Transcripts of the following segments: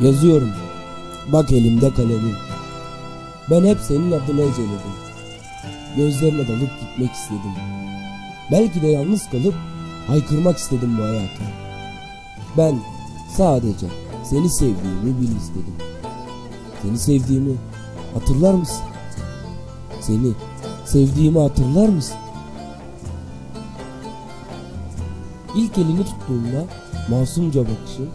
Yazıyorum. Bak elimde kalemim. Ben hep senin adını eceledim. Gözlerine dalıp gitmek istedim. Belki de yalnız kalıp haykırmak istedim bu hayata. Ben sadece seni sevdiğimi bil istedim. Seni sevdiğimi hatırlar mısın? Seni sevdiğimi hatırlar mısın? İlk elini tuttuğumda masumca bakışın,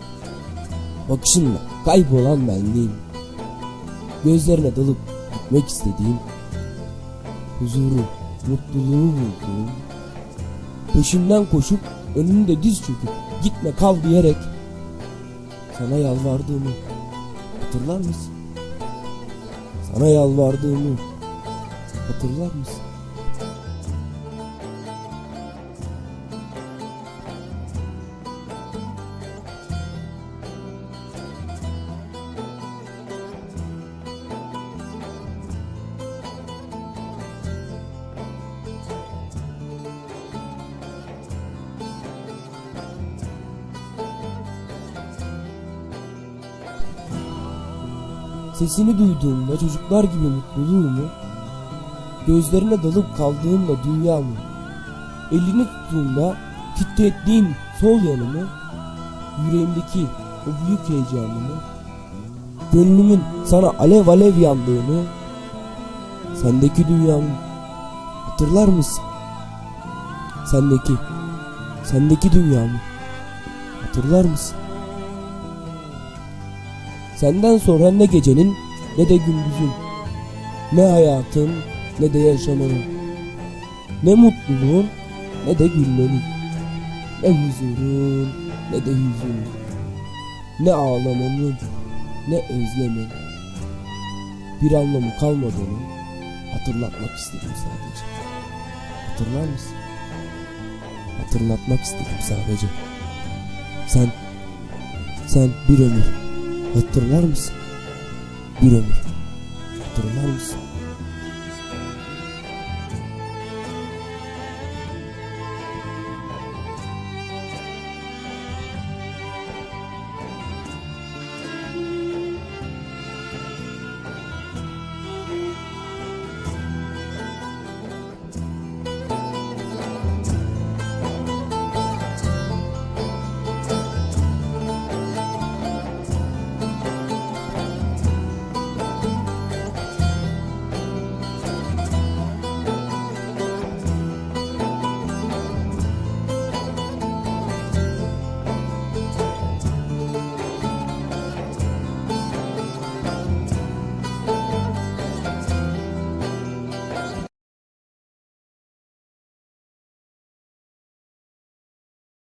bakışınla kaybolan benliğim. Gözlerine dalıp gitmek istediğim, huzuru, mutluluğu bulduğum, peşinden koşup önünde diz çöküp gitme kal diyerek sana yalvardığımı hatırlar mısın? Sana yalvardığımı hatırlar mısın? Sesini duyduğumda çocuklar gibi mutluluğumu, gözlerine dalıp kaldığımda dünyamı, elini tuttuğumda titrettiğim sol yanımı, yüreğimdeki o büyük heyecanımı, gönlümün sana alev alev yandığını, sendeki dünyamı hatırlar mısın? Sendeki, sendeki dünyamı hatırlar mısın? Senden sonra ne gecenin ne de gündüzün. Ne hayatın ne de yaşamanın Ne mutluluğun ne de gülmenin. Ne huzurun ne de hüzünün Ne ağlamanın ne özlemenin Bir anlamı kalmadığını hatırlatmak istedim sadece. Hatırlar mısın? Hatırlatmak istedim sadece. Sen Sen bir ömür Hatırlar mısın? Bir ömür. Hatırlar mısın?